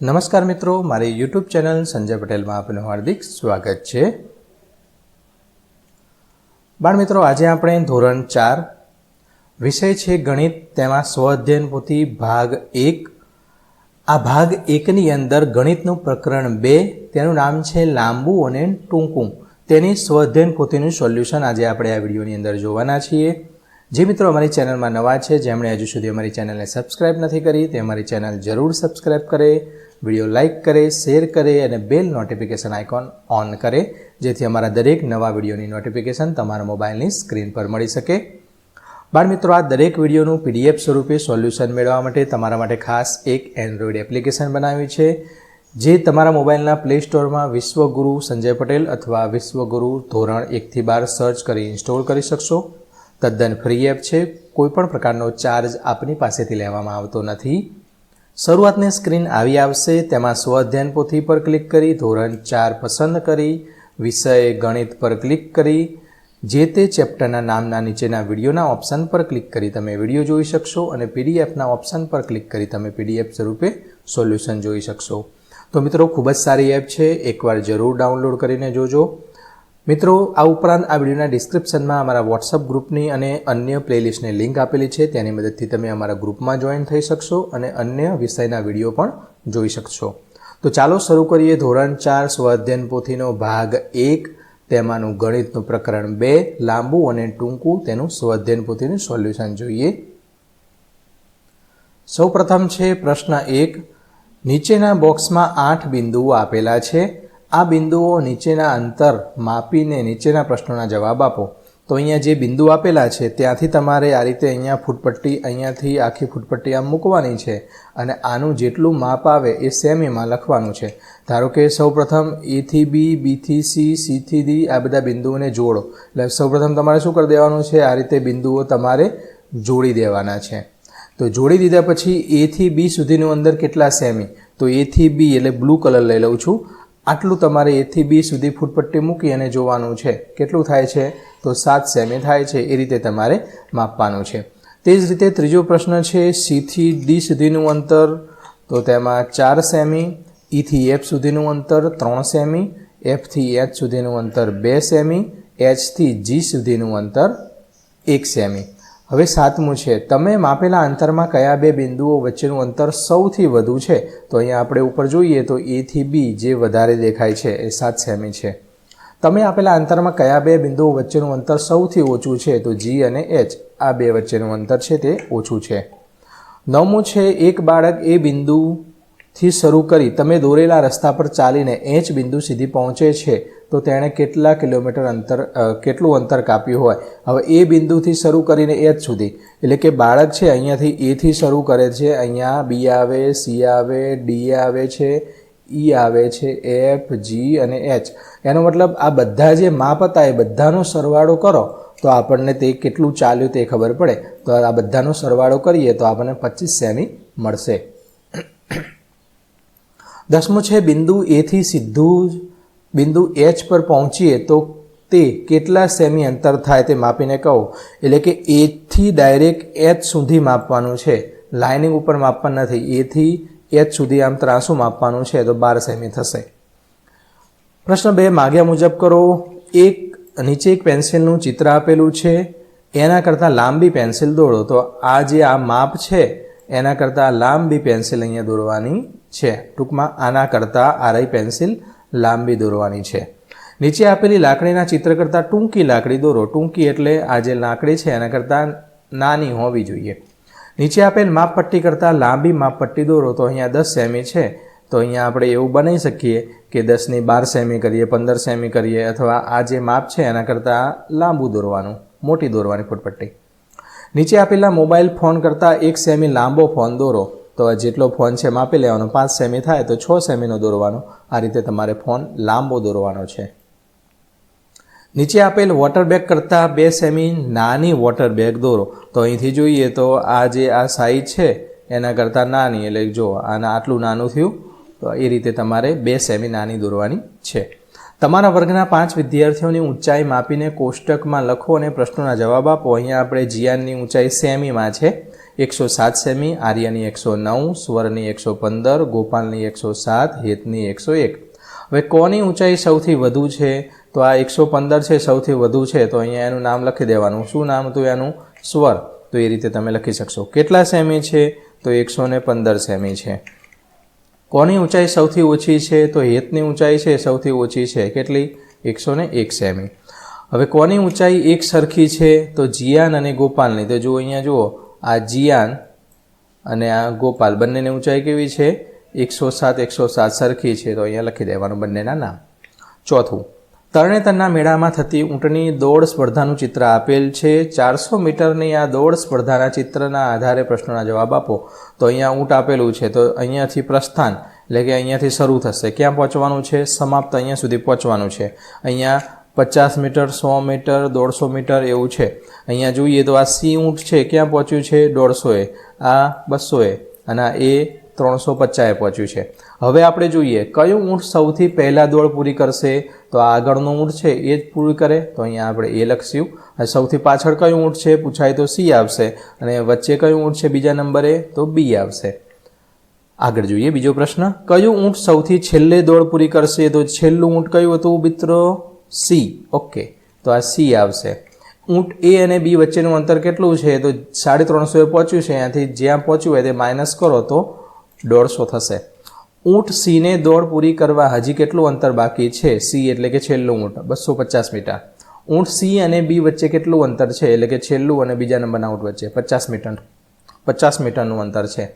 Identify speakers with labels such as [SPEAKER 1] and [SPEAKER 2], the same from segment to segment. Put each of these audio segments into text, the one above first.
[SPEAKER 1] નમસ્કાર મિત્રો, મારી યુટ્યુબ ચેનલ સંજય પટેલમાં આપનું હાર્દિક સ્વાગત છે. બાળ મિત્રો, આજે આપણે ધોરણ ચાર વિષય છે ગણિત. તેમાં સ્વઅધ્યયન પોથી ભાગ એક. આ ભાગ એકની અંદર ગણિતનું પ્રકરણ બે, તેનું નામ છે લાંબુ અને ટૂંકું. તેની સ્વઅધ્યયન પોથીનું સોલ્યુશન આજે આપણે આ વિડીયોની અંદર જોવાના છીએ. જે મિત્રો અમારી ચેનલમાં નવા છે, જેમણે હજુ સુધી અમારી ચેનલને સબસ્ક્રાઇબ નથી કરી, તે અમારી ચેનલ જરૂર સબસ્ક્રાઇબ કરે. વીડિયો લાઇક કરે, શેર કરે અને બેલ નોટિફિકેશન આઇકોન ઓન કરે, જેથી અમારા દરેક નવા વિડીયોની નોટિફિકેશન તમારા મોબાઈલની સ્ક્રીન પર મળી શકે. મિત્રો, આ દરેક વિડીયોનું પીડીએફ સ્વરૂપે સોલ્યુશન મેળવવા માટે તમારા માટે ખાસ એક એન્ડ્રોઈડ એપ્લિકેશન બનાવ્યું છે, જે તમારા મોબાઈલના પ્લે સ્ટોરમાં વિશ્વગુરુ સંજય પટેલ અથવા વિશ્વગુરુ ધોરણ એકથી બાર સર્ચ કરી ઇન્સ્ટોલ કરી શકશો. તદ્દન ફ્રી એપ છે કોઈપણ પ્રકારનો ચાર્જ આપની પાસેથી લેવામાં આવતો નથી. શરૂઆતની સ્ક્રીન આવી આવશે, તેમાં સ્વ અધ્યયન પોથી પર ક્લિક કરી, ધોરણ ચાર પસંદ કરી, વિષય ગણિત પર ક્લિક કરી, જે તે ચેપ્ટરના નામના નીચેના વિડીયોના ઓપ્શન પર ક્લિક કરી તમે વીડિયો જોઈ શકશો અને પીડીએફના ઓપ્શન પર ક્લિક કરી તમે પીડીએફ સ્વરૂપે સોલ્યુશન જોઈ શકશો. તો મિત્રો, ખૂબ જ સારી એપ છે, એકવાર જરૂર ડાઉનલોડ કરીને જોજો. મિત્રો, આ ઉપરાંત આ વિડીયોના ડિસ્ક્રિપ્શનમાં અમારા વોટ્સઅપ ગ્રુપની અને અન્ય પ્લેલિસ્ટની લિંક આપેલી છે. તેની મદદથી તમે અમારા ગ્રુપમાં જોઈન થઈ શકશો અને અન્ય વિષયના વીડિયો પણ જોઈ શકશો. તો ચાલો શરૂ કરીએ. ધોરણ ચાર સ્વાધ્યન પોથીનો ભાગ એક. તેમાંનું ગણિતનું પ્રકરણ બે. લાંબુ અને ટૂંકું તેનું સ્વાધ્યન પોથીનું સોલ્યુશન જોઈએ. સૌપ્રથમ છે પ્રશ્ન એક. નીચેના બોક્સમાં આઠ બિંદુઓ આપેલા છે. આ બિંદુઓ નીચેના અંતર માપીને નીચેના પ્રશ્નોના જવાબ આપો. તો અહીંયા જે બિંદુ આપેલા છે, ત્યાંથી તમારે આ રીતે અહીંયા ફૂટપટ્ટી, અહીંયાથી આખી ફૂટપટ્ટી આમ મૂકવાની છે અને આનું જેટલું માપ આવે એ સેમીમાં લખવાનું છે. ધારો કે સૌપ્રથમ એથી બી બીથી સી સીથી ડી આ બધા બિંદુઓને જોડો. એટલે સૌપ્રથમ તમારે શું કરી દેવાનું છે? આ રીતે બિંદુઓ તમારે જોડી દેવાના છે. તો જોડી દીધા પછી એથી બી સુધીનું અંદર કેટલા સેમી તો એથી બી એટલે બ્લુ કલર લઈ લઉં છું. આટલું તમારે એથી બી સુધી ફૂટપટ્ટી મૂકી અને જોવાનું છે. કેટલું થાય છે? તો સાત સેમી થાય છે. એ રીતે તમારે માપવાનું છે. તે જ રીતે ત્રીજો પ્રશ્ન છે સીથી ડી સુધીનું અંતર. તો તેમાં ચાર સેમી ઈથી એફ સુધીનું અંતર ત્રણ સેમી એફથી એચ સુધીનું અંતર બે સેમી એચથી જી સુધીનું અંતર એક સેમી. હવે સાતમું છે, તમે માપેલા અંતરમાં કયા બે બિંદુઓ વચ્ચેનું અંતર સૌથી વધુ છે? તો અહીંયા આપણે ઉપર જોઈએ તો એથી બી જે વધારે દેખાય છે, એ સાત સેમી છે. તમે આપેલા અંતરમાં કયા બે બિંદુઓ વચ્ચેનું અંતર સૌથી ઓછું છે, તો જી અને એચ આ બે વચ્ચેનું અંતર છે, તે ઓછું છે. નવમું છે, એક બાળક એ બિંદુથી શરૂ કરી તમે દોરેલા રસ્તા પર ચાલીને એચ બિંદુ સુધી પહોંચે છે. તો તેણે કેટલા કિલોમીટર અંતર કેટલું અંતર કાપ્યું હોય. હવે એ બિંદુથી શરૂ કરીને એચ સુધી. એટલે કે બાળક છે, અહીંયાથી એથી શરૂ કરે છે. અહીંયા બી આવે, સી આવે, ડી આવે છે, ઈ આવે છે, એફ, જી અને એચ. એનો મતલબ આ બધા જે માપ હતા, એ બધાનો સરવાળો કરો, તો આપણને તે કેટલું ચાલ્યું તે ખબર પડે. તો આ બધાનો સરવાળો કરીએ, તો આપણને પચીસ સેમી મળશે. દસમું છે, બિંદુ એથી સીધું બિંદુ એચ પર પહોંચીએ તો તે કેટલા સેમી અંતર થાય તે માપીને કહો. એટલે કે એથી ડાયરેક્ટ એચ સુધી માપવાનું છે. લાઇનિંગ ઉપર માપવાનું નથી. એથી એચ સુધી આમ ત્રાસું માપવાનું છે તો બાર સેમી થશે. પ્રશ્ન બે, માગ્યા મુજબ કરો. એક, નીચે એક પેન્સિલનું ચિત્ર આપેલું છે. એના કરતાં લાંબી પેન્સિલ દોડો તો આ જે આ માપ છે, એના કરતાં લાંબી પેન્સિલ અહીંયા દોરવાની છે. ટૂંકમાં આના કરતાં આરઈ પેન્સિલ લાંબી દોરવાની છે. નીચે આપેલી લાકડીના ચિત્ર કરતાં ટૂંકી લાકડી દોરો. ટૂંકી એટલે આ જે લાકડી છે એના કરતાં નાની હોવી જોઈએ. નીચે આપેલ માપપટ્ટી કરતાં લાંબી માપપટ્ટી દોરો. તો અહીંયા દસ સેમી છે. તો અહીંયા આપણે એવું બનાવી શકીએ કે દસની બાર સેમી કરીએ, પંદર સેમી કરીએ અથવા આ જે માપ છે એના કરતાં લાંબુ દોરવાનું, મોટી દોરવાની ફૂટપટ્ટી. નીચે આપેલા મોબાઈલ ફોન કરતાં એક સેમી લાંબો ફોન દોરો. તો જેટલો ફોન છે માપી લેવાનો. પાંચ સેમી થાય તો છ સેમીનો દોરવાનો. આ રીતે તમારે ફોન લાંબો દોરવાનો છે. નીચે આપેલ વોટર બેગ કરતાં બે સેમી નાની વોટર બેગ દોરો. તો અહીંથી જોઈએ તો આ જે આ સાઈઝ છે, એના કરતાં નાની. એટલે જો આના આટલું નાનું થયું, તો એ રીતે તમારે બે સેમી નાની દોરવાની છે. તમારા વર્ગના પાંચ વિદ્યાર્થીઓની ઊંચાઈ માપીને કોષ્ટકમાં લખો અને પ્રશ્નોના જવાબ આપો. અહીંયા આપણે જીયાનની ઊંચાઈ સેમીમાં છે. એકસો સાત સેમી, આર્યની એકસો નવ સ્વરની એકસો પંદર, ગોપાલની એકસો સાત, હેતની એકસો એક. હવે કોની ઊંચાઈ સૌથી વધુ છે? તો આ એકસો પંદર છે, સૌથી વધુ છે, તો અહીંયા એનું નામ લખી દેવાનું. શું નામ હતું એનું? સ્વર. તો એ રીતે તમે લખી શકશો. કેટલા સેમી છે? તો એકસો ને પંદર સેમી છે. કોની ઊંચાઈ સૌથી ઓછી છે? તો હેતની ઊંચાઈ છે, સૌથી ઓછી છે. કેટલી? એકસો ને એક સેમી. હવે કોની ઊંચાઈ એક સરખી છે? તો જીયાન અને ગોપાલની. તો જુઓ, અહીંયા જુઓ. આ જિયાન અને આ ગોપાલ બંનેની ઊંચાઈ કેવી છે? એકસો સાત એકસો સાત સરખી છે. તો અહીંયા લખી દેવાનું બંનેના નામ. ચોથું. તરણેતરના મેળામાં થતી ઊંટની દોડ સ્પર્ધાનું ચિત્ર આપેલ છે. ચારસો મીટરની આ દોડ સ્પર્ધાના ચિત્રના આધારે પ્રશ્નોના જવાબ આપો. તો અહીંયા ઊંટ આપેલું છે. તો અહીંયાથી પ્રસ્થાન, એટલે કે અહીંયાથી શરૂ થશે. ક્યાં પહોંચવાનું છે? સમાપ્ત અહીંયા સુધી પહોંચવાનું છે. અહીંયા પચાસ મીટર, સો મીટર, દોઢસો મીટર એવું છે. અહીંયા જોઈએ તો આ સી ઊંટ છે, ક્યાં પહોંચ્યું છે? દોઢસોએ. આ બસોએ અને એ ત્રણસો પચાસે પહોંચ્યું છે. હવે આપણે જોઈએ, કયું ઊંટ સૌથી પહેલાં દોડ પૂરી કરશે? તો આ આગળનું ઊંટ છે, એ જ પૂરી કરે. તો અહીંયા આપણે એ લખશું અને સૌથી પાછળ કયું ઊંટ છે? પૂછાય તો સી આવશે. અને વચ્ચે કયું ઊંટ છે બીજા નંબરે? તો બી આવશે. આગળ જોઈએ બીજો પ્રશ્ન. કયું ઊંટ સૌથી છેલ્લે દોડ પૂરી કરશે? તો છેલ્લું ઊંટ કયું હતું મિત્રો? સી. ઓકે. તો આ સી આવશે. ઊંટ એ અને બી વચ્ચેનું અંતર કેટલું છે? તો સાડી ત્રણસોએ પહોંચ્યું છે. અહીંયાથી જ્યાં પહોંચ્યું હોય તે માઇનસ કરો તો દોઢસો થશે. ઊંટ સીને દોડ પૂરી કરવા હજી કેટલું અંતર બાકી છે? સી એટલે કે છેલ્લું ઊંટ. બસો પચાસ મીટર. ઊંટ સી અને બી વચ્ચે કેટલું અંતર છે? એટલે કે છેલ્લું અને બીજા નંબરના ઊંટ વચ્ચે. પચાસ મીટર. પચાસ મીટરનું અંતર છે.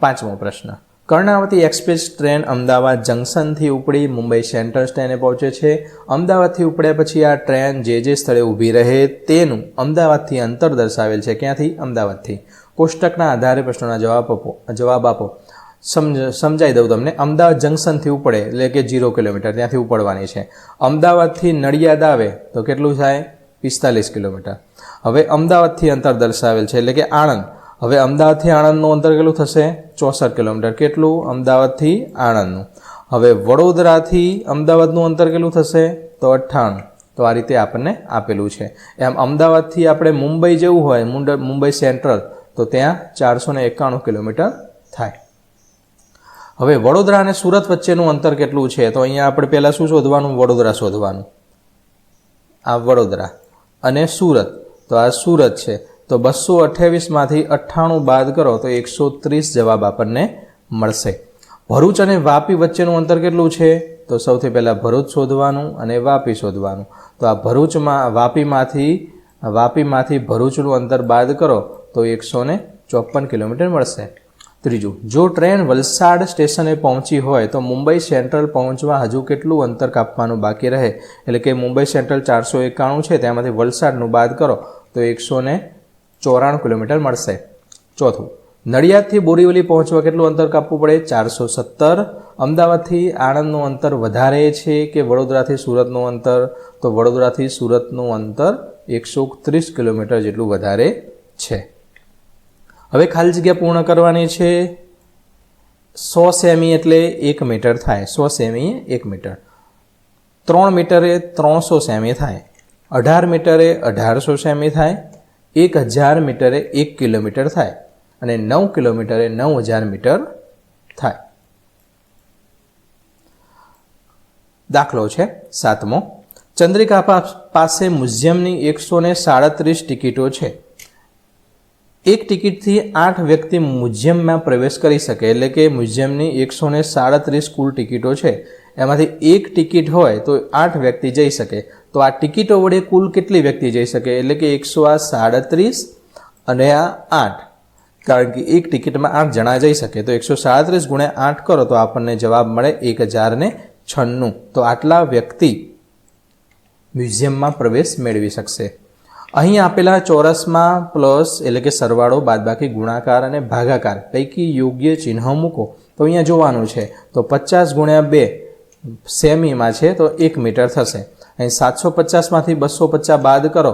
[SPEAKER 1] પાંચમો પ્રશ્ન. કર્ણાવતી એક્સપ્રેસ ટ્રેન અમદાવાદ જંકશનથી ઉપડી મુંબઈ સેન્ટ્રલ સ્ટેને પહોંચે છે. અમદાવાદથી ઉપડ્યા પછી આ ટ્રેન જે જે સ્થળે ઊભી રહે તેનું અમદાવાદથી અંતર દર્શાવેલ છે. ક્યાંથી? અમદાવાદથી. કોષ્ટકના આધારે પ્રશ્નોના જવાબ આપો જવાબ આપો. સમજ, સમજાઈ દઉં તમને. અમદાવાદ જંકશનથી ઉપડે, એટલે કે જીરો કિલોમીટર, ત્યાંથી ઉપડવાની છે. અમદાવાદથી નડિયાદ આવે તો કેટલું થાય? પિસ્તાલીસ કિલોમીટર. હવે અમદાવાદથી અંતર દર્શાવેલ છે, એટલે કે આણંદ. હવે અમદાવાદથી આણંદનું અંતર કેટલું થશે? ચોસઠ કિલોમીટર. કેટલું? અમદાવાદથી આણંદનું. હવે વડોદરાથી અમદાવાદનું અંતર કેટલું થશે? તો અઠ્ઠાણું. તો આ રીતે આપણને આપેલું છે. એમ અમદાવાદથી આપણે મુંબઈ જવું હોય મુંબઈ સેન્ટ્રલ, તો ત્યાં ચારસો ને એકાણું કિલોમીટર થાય. હવે વડોદરા અને સુરત વચ્ચેનું અંતર કેટલું છે? તો અહીંયા આપણે પહેલાં શું શોધવાનું? વડોદરા શોધવાનું. આ વડોદરા અને સુરત. તો આ સુરત છે. તો બસો અઠ્યાવીસમાંથી અઠ્ઠાણું બાદ કરો તો એકસો ત્રીસ જવાબ આપણને મળશે. ભરૂચ અને વાપી વચ્ચેનું અંતર કેટલું છે? તો સૌથી પહેલાં ભરૂચ શોધવાનું અને વાપી શોધવાનું. તો આ ભરૂચમાં, વાપીમાંથી વાપીમાંથી ભરૂચનું અંતર બાદ કરો તો એકસો ને ચોપન કિલોમીટર મળશે. ત્રીજું, જો ટ્રેન વલસાડ સ્ટેશને પહોંચી હોય તો મુંબઈ સેન્ટ્રલ પહોંચવા હજુ કેટલું અંતર કાપવાનું બાકી રહે? એટલે કે મુંબઈ સેન્ટ્રલ ચારસો એકાણું છે, તેમાંથી વલસાડનું બાદ કરો તો એકસો ને ચોરાણું કિલોમીટર મળશે. ચોથું, નડિયાદથી બોરીવલી પહોંચવા કેટલું અંતર કાપવું પડે? ચારસો સત્તર. અમદાવાદથી આણંદનું અંતર વધારે છે કે વડોદરાથી સુરતનું અંતર? તો વડોદરાથી સુરતનું અંતર એકસો ત્રીસ કિલોમીટર જેટલું વધારે છે. હવે ખાલી જગ્યા પૂર્ણ કરવાની છે. સો સેમી એટલે એક મીટર થાય. સો સેમી એક મીટર. ત્રણ મીટરે ત્રણસો સેમી થાય. અઢાર મીટરે અઢારસો સેમી થાય. એક હજાર મીટરે એક કિલોમીટર થાય અને નવ કિલોમીટરે નવ હજાર મીટર થાય. દાખલો છે સાતમો. ચંદ્રિકા પાસે મ્યુઝિયમની એકસો ને સાડત્રીસ ટિકિટો છે. એક ટિકિટથી આઠ વ્યક્તિ મ્યુઝિયમમાં પ્રવેશ કરી શકે એટલે કે મ્યુઝિયમની એકસો ને સાડત્રીસ કુલ ટિકિટો છે. એમાંથી એક ટિકિટ હોય તો આઠ વ્યક્તિ જઈ શકે. તો આ ટિકિટો વડે કુલ કેટલી વ્યક્તિ જઈ શકે? એટલે કે એકસો આ સાડત્રીસ અને આ આઠ. કારણ કે એક ટિકિટમાં આઠ જણા જઈ શકે. તો એકસો સાડત્રીસ ગુણ્યા આઠ કરો તો આપણને જવાબ મળે એક હજાર ને છન્નું. તો આટલા વ્યક્તિ મ્યુઝિયમમાં પ્રવેશ મેળવી શકશે. અહીં આપેલા ચોરસમાં પ્લસ એટલે કે સરવાળો, બાદબાકી, ગુણાકાર અને ભાગાકાર. પૈકી યોગ્ય ચિહ્ન મૂકો. તો અહીંયા જોવાનું છે. તો પચાસ ગુણ્યા બે સેમીમાં છે તો એક મીટર થશે. અહીં સાતસો પચાસમાંથી બસો પચાસ બાદ કરો.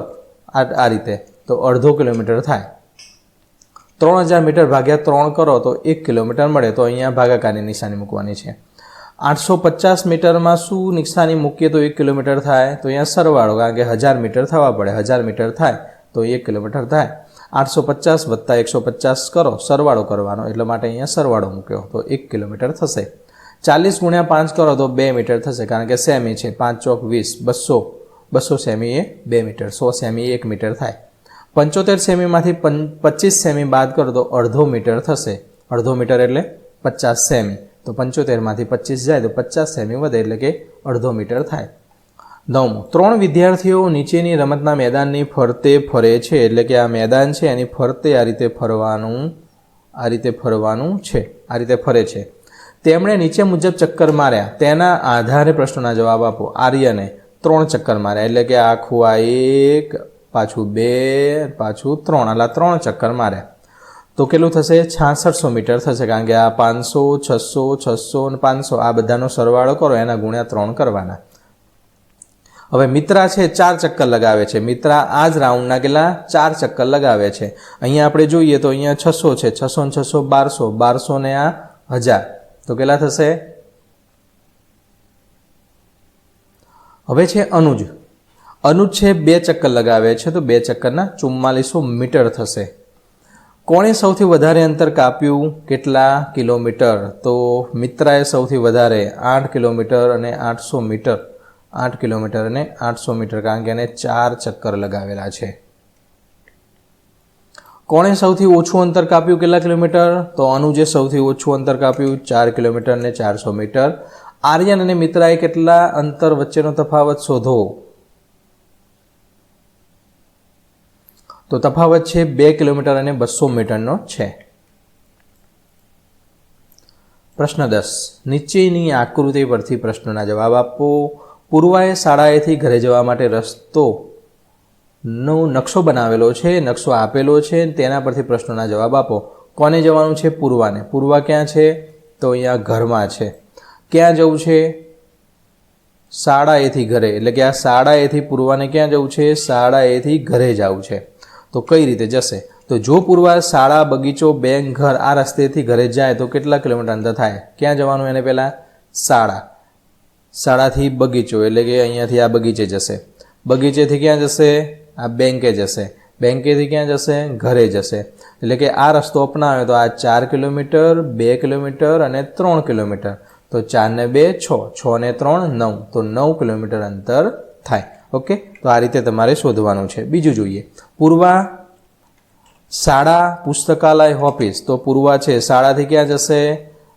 [SPEAKER 1] આ આ રીતે. તો અડધો કિલોમીટર થાય. ત્રણ હજાર મીટર ભાગ્યા ત્રણ કરો તો એક કિલોમીટર મળે. તો અહીંયા ભાગાકારની નિશાની મૂકવાની છે. આઠસો પચાસ મીટરમાં શું નિશાની મૂકીએ તો એક કિલોમીટર થાય? તો અહીંયા સરવાળો, કારણ કે હજાર મીટર થવા પડે. હજાર મીટર થાય તો એક કિલોમીટર થાય. આઠસો પચાસ વત્તા એકસો પચાસ કરો. સરવાળો કરવાનો. એટલે માટે અહીંયા સરવાળો મૂક્યો. તો એક કિલોમીટર થશે. ચાલીસ ગુણ્યા પાંચ કરો તો બે મીટર થશે, કારણ કે સેમી છે, પાંચ ચોક વીસ, બસો બસો સેમી એ બે મીટર, સો સેમી એક મીટર થાય. પંચોતેર સેમીમાંથી પં, પચીસ સેમી બાદ કરો તો અડધો મીટર થશે. અડધો મીટર એટલે પચાસ સેમી. તો પંચોતેરમાંથી પચીસ જાય તો પચાસ સેમી વધે એટલે કે અડધો મીટર થાય. નવમું, ત્રણ વિદ્યાર્થીઓ નીચેની રમતના મેદાનની ફરતે ફરે છે, એટલે કે આ મેદાન છે, એની ફરતે આ રીતે ફરવાનું, આ રીતે ફરવાનું છે, આ રીતે ફરે છે. તેમણે નીચે મુજબ ચક્કર માર્યા. તેના આધારે પ્રશ્નોના જવાબ આપો. આર્યને ત્રણ ચક્કર માર્યા. એટલે કે આખું આ એક, પાછું બે, પાછું ત્રણ. આલા ત્રણ ચક્કર માર્યા. તો કેટલું થશે? છાસઠસો મીટર થશે. કારણ કે આ પાંચસો, છસો છસો અને પાંચસો, આ બધાનો સરવાળો કરો. એના ગુણ્યા ત્રણ કરવાના. હવે મિત્રા છે, ચાર ચક્કર લગાવે છે. મિત્રા આ જ રાઉન્ડના કેટલા? ચાર ચક્કર લગાવે છે. અહીંયા આપણે જોઈએ તો અહીંયા છસો છે. છસો ને છસો, બારસો. બારસો ને આ હજાર. તો કેટલા થશે? હવે છે અનુજ. અનુજ છે બે ચક્કર લગાવે છે, તો બે ચક્કરના ચુમ્માલીસો મીટર થશે. કોણે સૌથી વધારે અંતર કાપ્યું? કેટલા કિલોમીટર? તો મિત્રાએ સૌથી વધારે આઠ કિલોમીટર અને આઠસો મીટર. આઠ કિલોમીટર અને આઠસો મીટર, કારણ કે એને ચાર ચક્કર લગાવેલા છે. કોણે સૌથી ઓછું અંતર કાપ્યું કેટલા કિલોમીટર? તો અનુજે સૌથી ઓછું અંતર કાપ્યું, ચાર કિલોમીટર અને ચારસો મીટર. આર્યન અને મિત્રાએ કેટલા અંતર વચ્ચેનો તફાવત શોધો તો તફાવત છે બે કિલોમીટર અને બસો મીટરનો છે. પ્રશ્ન દસ. નીચેની આકૃતિ પરથી પ્રશ્નના જવાબ આપો. પૂર્વાએ શાળાએથી ઘરે જવા માટે રસ્તો નો નકશો બનાવેલો છે, નકશો આપેલો છે, તેના પરથી પ્રશ્નોના જવાબ આપો. કોને જવાનું છે? પૂર્વાને. પૂર્વા ક્યાં છે? તો અહીંયા ઘરમાં છે. ક્યાં જવું છે? શાળાએથી ઘરે. એટલે કે આ શાળાએથી પૂર્વાને ક્યાં જવું છે? શાળાએથી ઘરે જવું છે. તો કઈ રીતે જશે? તો જો પૂર્વા શાળા, બગીચો, બેંક, ઘર આ રસ્તેથી ઘરે જાય, તો કેટલા કિલોમીટર અંતર થાય? ક્યાં જવાનું એને પહેલાં? શાળા. શાળાથી બગીચો. એટલે કે અહીંયાથી આ બગીચે જશે. બગીચેથી ક્યાં જશે? આ બેંકે જશે. બેંકેથી ક્યાં જશે? ઘરે જશે. એટલે કે આ રસ્તો અપનાવે તો આ ચાર કિલોમીટર, બે કિલોમીટર અને ત્રણ કિલોમીટર. તો ચારને બે, છ. છ ને ત્રણ, નવ. તો નવ કિલોમીટર અંતર થાય. ઓકે? તો આ રીતે તમારે શોધવાનું છે. બીજું જોઈએ. પૂર્વા શાળા પુસ્તકાલય ઓફિસ. તો પૂર્વા છે, શાળાથી ક્યાં જશે?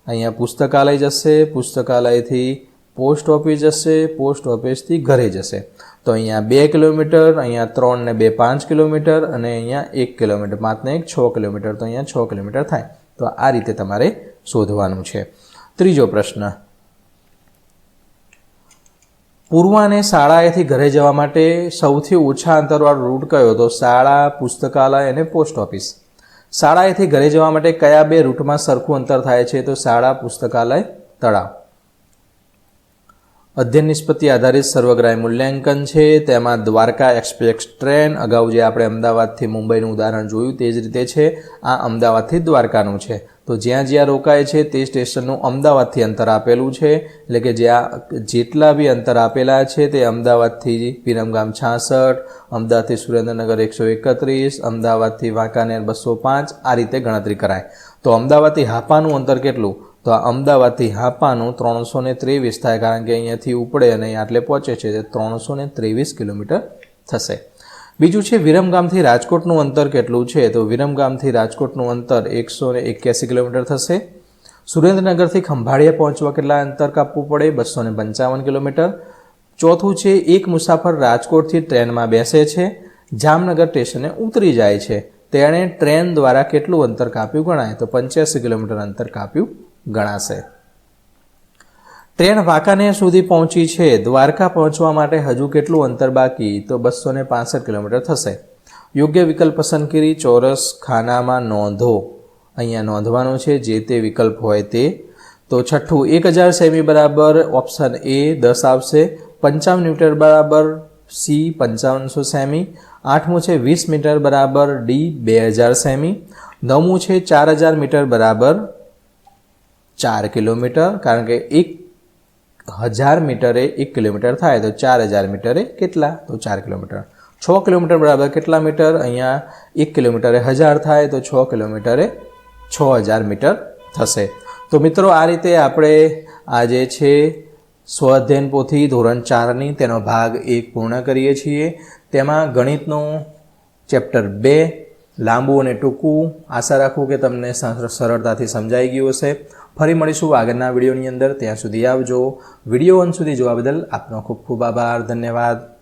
[SPEAKER 1] અહીંયા પુસ્તકાલય જશે. પુસ્તકાલયથી પોસ્ટ ઓફિસ જશે. પોસ્ટ ઓફિસથી ઘરે જશે. તો અહીંયા બે કિલોમીટર, અહીંયા ત્રણ ને બે પાંચ કિલોમીટર અને અહીંયા એક કિલોમીટર. પાંચ ને એક છ કિલોમીટર, તો અહીંયા છ કિલોમીટર થાય. તો આ રીતે તમારે શોધવાનું છે. ત્રીજો પ્રશ્ન. પૂર્વાને શાળાએથી ઘરે જવા માટે સૌથી ઓછા અંતરવાળો રૂટ કયો? તો શાળા, પુસ્તકાલય અને પોસ્ટ ઓફિસ. શાળાએથી ઘરે જવા માટે કયા બે રૂટમાં સરખું અંતર થાય છે? તો શાળા, પુસ્તકાલય, તળાવ. અધ્યયન નિષ્પત્તિ આધારિત સર્વગ્રાહી મૂલ્યાંકન છે. તેમાં દ્વારકા એક્સપ્રેસ ટ્રેન, અગાઉ જે આપણે અમદાવાદથી મુંબઈનું ઉદાહરણ જોયું તે જ રીતે છે. આ અમદાવાદથી દ્વારકાનું છે. તો જ્યાં જ્યાં રોકાય છે તે સ્ટેશનનું અમદાવાદથી અંતર આપેલું છે. એટલે કે જ્યાં જેટલા બી અંતર આપેલા છે તે અમદાવાદથી વિરમગામ છાસઠ, અમદાવાદથી સુરેન્દ્રનગર એકસો એકત્રીસ, અમદાવાદથી વાંકાનેર બસો પાંચ આ રીતે ગણતરી કરાય. તો અમદાવાદથી હાપાનું અંતર કેટલું? તો આ અમદાવાદથી હાપાનું ત્રણસો ને ત્રેવીસ થાય કારણ કે અહીંયાથી ઉપડે અને અહીંયા આટલે પહોંચે છે તે ત્રણસો ને ત્રેવીસ કિલોમીટર થશે. બીજું છે, વિરમગામથી રાજકોટનું અંતર કેટલું છે? તો વિરમગામથી રાજકોટનું અંતર એકસો ને એક્યાસી કિલોમીટર થશે. સુરેન્દ્રનગરથી ખંભાળિયા પહોંચવા કેટલા અંતર કાપવું પડે? બસો ને પંચાવન કિલોમીટર. ચોથું છે, એક મુસાફર રાજકોટથી ટ્રેનમાં બેસે છે. જામનગર સ્ટેશને ઉતરી જાય છે. તેણે ટ્રેન દ્વારા કેટલું અંતર કાપ્યું? ગણાય. તો પંચ્યાસી કિલોમીટર અંતર કાપ્યું. ગણાશે. ટ્રેન વાંકાનેર સુધી પહોંચી છે. દ્વારકા પહોંચવા માટે હજુ કેટલું અંતર બાકી? તો બસો ને કિલોમીટર થશે. યોગ્ય વિકલ્પ પસંદ કરી ચોરસ ખાનામાં નોંધો. અહીંયા નોંધવાનું છે જે તે વિકલ્પ હોય તે. તો છઠ્ઠું, એક હજાર સેમી બરાબર ઓપ્શન એ દસ આવશે. પંચાવન મીટર બરાબર સી પંચાવનસો સેમી. આઠમું છે વીસ મીટર બરાબર ડી બે હજાર સેમી. નવમું છે ચાર હજાર મીટર બરાબર ચાર કિલોમીટર, કારણ કે એક હજાર મીટરે એક કિલોમીટર થાય, તો ચાર હજાર મીટરે કેટલા? તો ચાર કિલોમીટર. છ કિલોમીટર બરાબર કેટલા મીટર? અહીંયા એક કિલોમીટરે હજાર થાય, તો છ કિલોમીટરે છ હજાર મીટર થશે. તો મિત્રો, આ રીતે આપણે આ જે છે સ્વઅધ્યયન પોથી ધોરણ ચારની, તેનો ભાગ એક પૂર્ણ કરીએ છીએ. તેમાં ગણિતનું ચેપ્ટર બે, લાંબુ અને ટૂંકું. આશા રાખું કે તમને સરળતાથી સમજાઈ ગયું હશે. ફરી મળીશું આગળના વિડીયોની અંદર. ત્યાં સુધી આવજો. વીડિયો અંત સુધી જોવા બદલ આપનો ખૂબ ખૂબ આભાર. ધન્યવાદ.